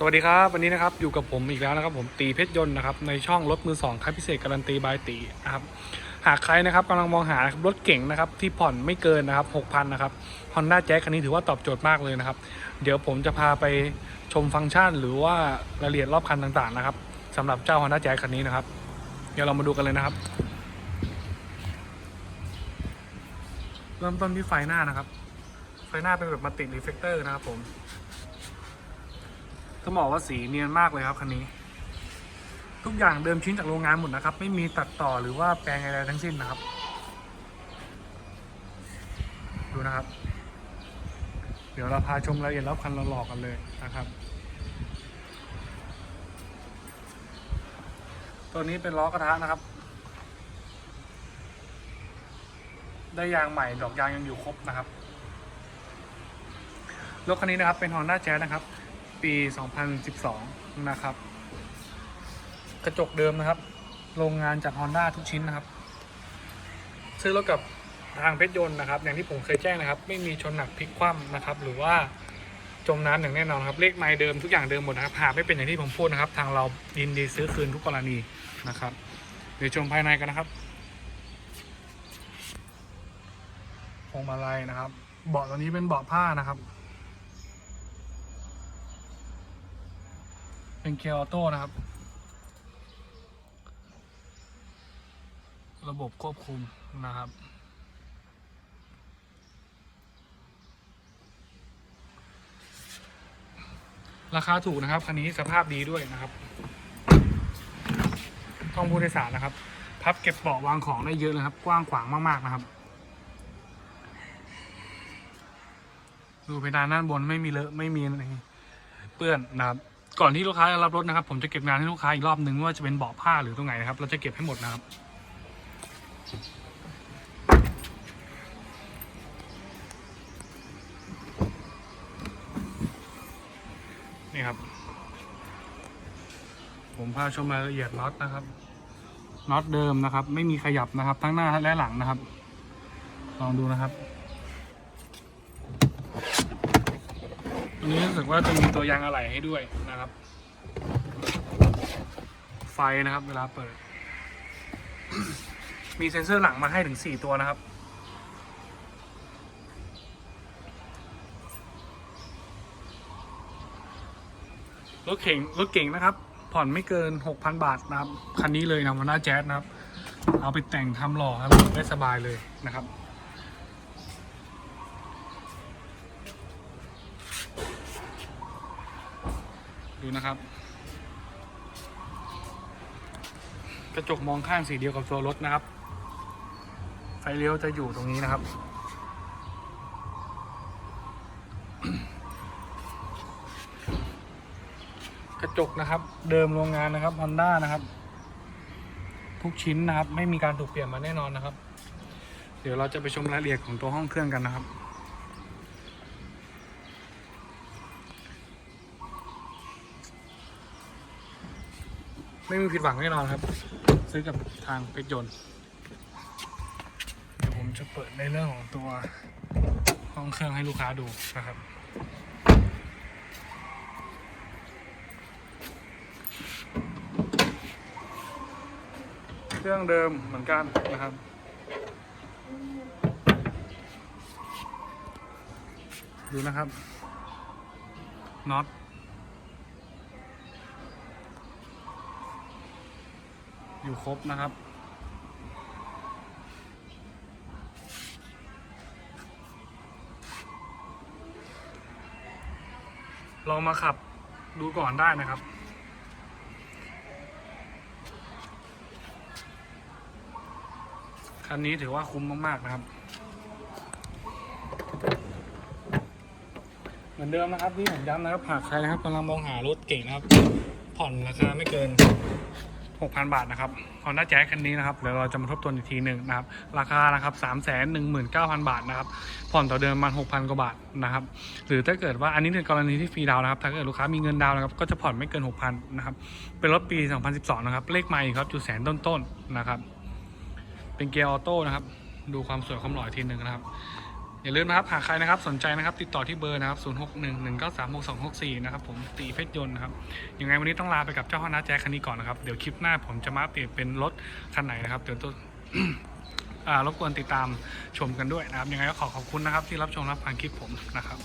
สวัสดีครับวันนี้นะครับอยู่กับผมอีกแล้วนะครับผมตีเพชรยนต์นะครับในช่องรถมือสองคัดพิเศษการันตีบายตีนะครับหากใครนะครับกำลังมองหารถเก่งนะครับที่ผ่อนไม่เกินนะครับ6,000นะครับ Honda Jazz คันนี้ถือว่าตอบโจทย์มากเลยนะครับ เดี๋ยวผมจะพาไปชมฟังก์ชัน หรือว่ารายละเอียดรอบคันต่างๆนะครับสำหรับเจ้า Honda Jazz คันนี้นะครับ เดี๋ยวเรามาดูกันเลยนะครับ เริ่มต้นที่ไฟหน้านะครับ ไฟหน้าเป็นแบบมัลติรีเฟกเตอร์นะครับผม ต้องบอกว่าสีเนียนมากเลยครับคันนี้ ทุกอย่างเดิมชิ้นจากโรงงานหมดนะครับ ไม่มีตัดต่อหรือว่าแปลงอะไรทั้งสิ้นนะครับ ดูนะครับ เดี๋ยวเราพาชมรายละเอียดรอบคันเราหลอกกันเลยนะครับ ตัวนี้เป็นล้อกระทะนะครับ ได้ยางใหม่ดอกยางยังอยู่ครบนะครับรถคันนี้นะครับเป็น Honda Jazz นะครับ ปี 2012 นะครับ กระจกเดิมนะครับ โรงงานจาก Honda ทุกชิ้นนะครับ ซื้อรถกับทางเพชรยนต์นะครับ อย่างที่ผมเคยแจ้งนะครับ ไม่มีชนหนักพลิกคว่ำนะครับ หรือว่าจมน้ำอย่างแน่นอนครับ เลขไม้เดิมทุกอย่างเดิมหมดนะครับหากไม่เป็นอย่างที่ผมพูดนะครับ ทางเรายินดีซื้อคืนทุกกรณีนะครับ เดี๋ยวชมภายในกันนะครับพวงมาลัยนะครับ เบาะตัวนี้เป็นเบาะผ้านะครับ เป็นเกียร์ออโต้นะครับ ระบบควบคุมนะครับ ราคาถูกนะครับคันนี้สภาพดีด้วยนะครับห้องผู้โดยสารนะครับ พับเก็บเบาะวางของได้เยอะเลยครับ กว้างขวางมากๆนะครับ ดูเพดานด้านบนไม่มีเลอะไม่มีอะไรเปื้อนนะครับ ก่อนที่ลูกค้าจะรับรถนะครับ ผมจะเก็บงานให้ลูกค้าอีกรอบหนึ่งว่าจะเป็นเบาะผ้าหรือตรงไหนนะครับ เราจะเก็บให้หมดนะครับนี่ครับ ผมพาชมรายละเอียดน็อตนะครับน็อตเดิมนะครับ ไม่มีขยับนะครับ ทั้งหน้าและหลังนะครับ ลองดูนะครับ ตรงนี้รู้สึกว่าจะมีตัวยางอะไหล่ให้ด้วยนะครับ ไฟนะครับเวลาเปิด มีเซ็นเซอร์หลังมาให้ถึงสี่ตัวนะครับ รถเก่งรถเก่งนะครับ ผ่อนไม่เกิน 6,000 บาทนะครับ คันนี้เลยนะวันหน้าแจ๊สนะครับ เอาไปแต่งทำหล่อครับได้สบายเลยนะครับ ดูนะครับ กระจกมองข้างสีเดียวกับตัวรถนะครับ ไฟเลี้ยวจะอยู่ตรงนี้นะครับ กระจกนะครับ เดิมโรงงานนะครับ Honda นะครับ ทุกชิ้นนะครับ ไม่มีการถูกเปลี่ยนมาแน่นอนนะครับ เดี๋ยวเราจะไปชมรายละเอียดของตัวห้องเครื่องกันนะครับ ไม่มีผิดหวังแน่นอนครับ ซื้อกับทางเพชรยนต์เดี๋ยวผมจะเปิดในเรื่องของตัวห้องเครื่องให้ลูกค้าดูนะครับเครื่องเดิมเหมือนกันนะครับ ดูนะครับน็อต อยู่ครบนะครับ ลองมาขับดูก่อนได้นะครับคันนี้ถือว่าคุ้มมาก ๆ นะครับ เหมือนเดิมนะครับที่ผมย้ำนะครับหากใครนะครับกำลังมองหารถเก่งนะครับ ผ่อนราคาไม่เกิน 6,000 บาทนะครับ Honda Jazz คันนี้นะครับเดี๋ยวเราจะมาทบทวนอีกทีหนึ่งนะครับ ราคานะครับ 319,000 บาทนะครับ ผ่อนต่อเดือนประมาณ 6,000 กว่าบาทนะครับ หรือถ้าเกิดว่าอันนี้ในกรณีที่ฟรีดาวนะครับ ถ้าเกิดลูกค้ามีเงินดาวนะครับ ก็จะผ่อนไม่เกิน 6,000 นะครับ เป็นรถปี 2012 นะครับ เลขไมล์ครับอยู่แสนต้นๆนะครับ เป็นเกียร์ออโต้นะครับ ดูความสวยความหล่อทีหนึ่งนะครับ อย่าลืมนะครับหากใครนะครับสนใจนะครับ ติดต่อที่เบอร์นะครับ0611936264นะครับผมตีเพชรยนต์นะครับยังไงวันนี้ต้องลาไปกับเจ้าฮอนด้าแจ๊คคันนี้ก่อนนะครับเดี๋ยวคลิปหน้าผมจะมาอัปเดตเป็นรถคันไหนนะครับเดี๋ยวตัวอ่ารบกวนติดตามชมกันด้วยนะครับยังไงก็ขอขอบคุณนะครับที่รับชมรับฟังคลิปผมนะครับ